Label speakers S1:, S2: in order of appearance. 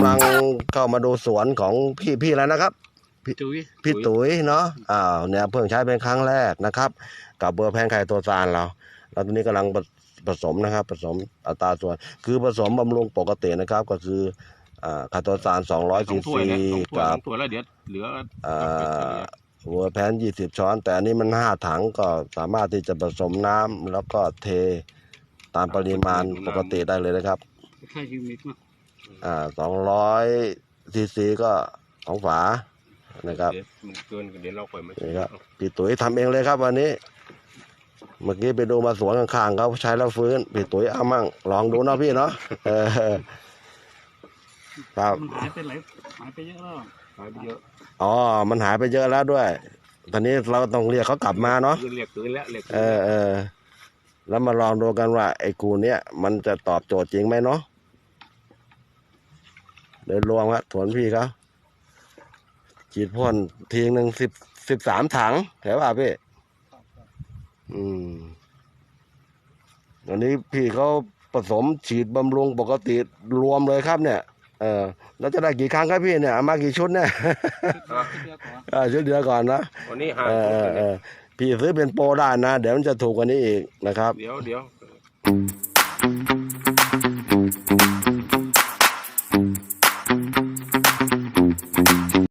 S1: ำลังเข้ามาดูสวนของพี่พี่แล้วนะครับ
S2: จุ้ย
S1: พี่ตุ๋ยเนาะอ้าวเนี่ยเพิ่งใช้เป็นครั้งแรกนะครับ กับเบอร์แพนไข่ตัวซานเราแล้วตอนนี้กำลังผผสมนะครับ ผสมอัตราส่วน คือผสมบำรุงปกตินะครับ ก็คืออ่าคาตัวซาน200
S3: สอ
S1: ซี
S3: งถ้วย
S1: ซี
S3: นะสองถ้วย
S1: กั
S3: ส
S1: บ
S3: องถ้วยแล้วเดี๋ยวเหลือ
S1: อ่าเวอร์แพน20ช้อน แต่อันนี้มัน5ถังก็สามารถที่จะผสมน้ำแล้วก็เทตามปริมาณปกติได้เลยนะครับ
S2: ค่ายูมิกมา
S1: อ่าสองร้อยซีซีก็สองฝานะครับ
S3: เดี๋ยวมันเกินเดี๋ยวเราค่อยมา
S1: นี่ครับพี่ตุ๋ยทำเองเลยครับวันนี้ เมื่อกี้ไปดูมาสวนข้างๆเขาใช้แล้วฟื้นพี่ตุ๋ยเอามั่งลองดูเนาะพี่เนาะเออครับ
S2: มันหายไปหลายหายไปเยอะแล้ว
S3: หายไปเยอะ
S1: อ๋อ มันหายไปเยอะแล้วด้วย ตอนนี้เราต้องเรียกเขากลับมาเนาะ
S3: เกินเรียกเกินแล้วเรียก
S1: เออเออแล้วมาลองดูกันว่าไอ้กูเนี้ยมันจะตอบโจทย์จริงไหมเนาะ เดินรวมครับสวนพี่เขาฉีดพ่นทีหนึ่งสิบสิบสามถังแถวว่าพี่อืมอันนี้พี่เขาผสมฉีดบำรุงปกติรวมเลยครับเนี่ย เออแล้วจะได้กี่ครั้งครับพี่เนี่ยเอามากี่ชุดเนี่ย
S2: เยอะกว่า
S1: เออชุดเดียวก่อนนะ
S3: วันนี้หา
S1: เออเออเออพี่ซื้อเป็นโปรได้นะ เดี๋ยวมันจะถูกกว่านี้อีกนะครับ
S3: เดี๋ยวเดี๋ยว